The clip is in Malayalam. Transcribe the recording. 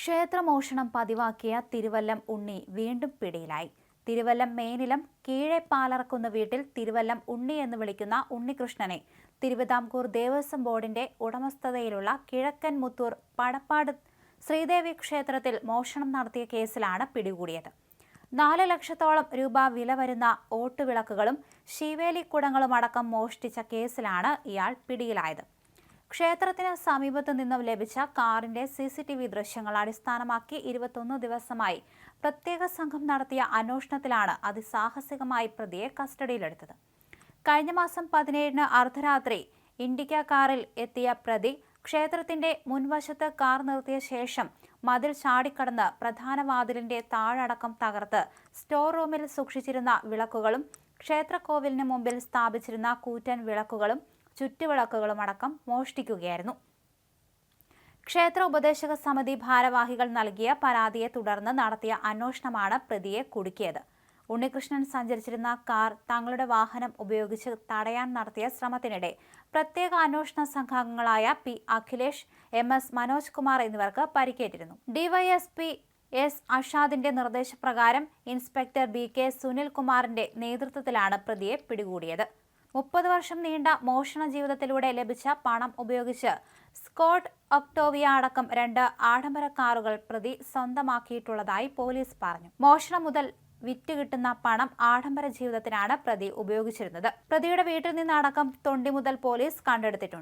ക്ഷേത്രമോഷണം പതിവാക്കിയ തിരുവല്ലം ഉണ്ണി വീണ്ടും പിടിയിലായി. തിരുവല്ലം മേനിലം കീഴെ പാലറക്കുന്ന വീട്ടിൽ തിരുവല്ലം ഉണ്ണി എന്ന് വിളിക്കുന്ന ഉണ്ണികൃഷ്ണനെ തിരുവിതാംകൂർ ദേവസ്വം ബോർഡിന്റെ ഉടമസ്ഥതയിലുള്ള കിഴക്കൻ മുത്തൂർ പടപ്പാട് ശ്രീദേവി ക്ഷേത്രത്തിൽ മോഷണം നടത്തിയ കേസിലാണ് പിടികൂടിയത്. നാല് ലക്ഷത്തോളം രൂപ വില വരുന്ന ഓട്ടുവിളക്കുകളും ശിവേലി കുടങ്ങളും അടക്കം മോഷ്ടിച്ച കേസിലാണ് ഇയാൾ പിടിയിലായത്. ക്ഷേത്രത്തിന് സമീപത്തു നിന്നും ലഭിച്ച കാറിന്റെ സി സി ടി വി ദൃശ്യങ്ങൾ അടിസ്ഥാനമാക്കി ഇരുപത്തൊന്ന് ദിവസമായി പ്രത്യേക സംഘം നടത്തിയ അന്വേഷണത്തിലാണ് അതിസാഹസികമായി പ്രതിയെ കസ്റ്റഡിയിലെടുത്തത്. കഴിഞ്ഞ മാസം പതിനേഴിന് അർദ്ധരാത്രി ഇൻഡിക്ക കാറിൽ എത്തിയ പ്രതി ക്ഷേത്രത്തിന്റെ മുൻവശത്ത് കാർ നിർത്തിയ ശേഷം മതിൽ ചാടിക്കടന്ന് പ്രധാന വാതിലിന്റെ താഴടക്കം തകർത്ത് സ്റ്റോർ റൂമിൽ സൂക്ഷിച്ചിരുന്ന വിളക്കുകളും ക്ഷേത്രക്കോവിലിന് മുമ്പിൽ സ്ഥാപിച്ചിരുന്ന കൂറ്റൻ വിളക്കുകളും ചുറ്റുവിളക്കുകളും അടക്കം മോഷ്ടിക്കുകയായിരുന്നു. ക്ഷേത്ര ഉപദേശക സമിതി ഭാരവാഹികൾ നൽകിയ പരാതിയെ തുടർന്ന് നടത്തിയ അന്വേഷണമാണ് പ്രതിയെ കുടുക്കിയത്. ഉണ്ണികൃഷ്ണൻ സഞ്ചരിച്ചിരുന്ന കാർ തങ്ങളുടെ വാഹനം ഉപയോഗിച്ച് തടയാൻ നടത്തിയ ശ്രമത്തിനിടെ പ്രത്യേക അന്വേഷണ സംഘാംഗങ്ങളായ P Akhilesh M S Manoj Kumar എന്നിവർക്ക് പരിക്കേറ്റിരുന്നു. ഡിവൈഎസ്പി എസ് അഷാദിന്റെ നിർദ്ദേശപ്രകാരം ഇൻസ്പെക്ടർ ബി കെ സുനിൽ കുമാറിന്റെ നേതൃത്വത്തിലാണ് പ്രതിയെ പിടികൂടിയത്. മുപ്പത് വർഷം നീണ്ട മോഷണ ജീവിതത്തിലൂടെ ലഭിച്ച പണം ഉപയോഗിച്ച് സ്കോട്ട് ഒക്ടോവിയ അടക്കം രണ്ട് ആഡംബര കാറുകൾ പ്രതി സ്വന്തമാക്കിയിട്ടുള്ളതായി പോലീസ് പറഞ്ഞു. മോഷണം മുതൽ വിറ്റ് കിട്ടുന്ന പണം ആഡംബര ജീവിതത്തിനാണ് പ്രതി ഉപയോഗിച്ചിരുന്നത്. പ്രതിയുടെ വീട്ടിൽ നിന്നടക്കം തൊണ്ടി മുതൽ പോലീസ് കണ്ടെടുത്തിട്ടുണ്ട്.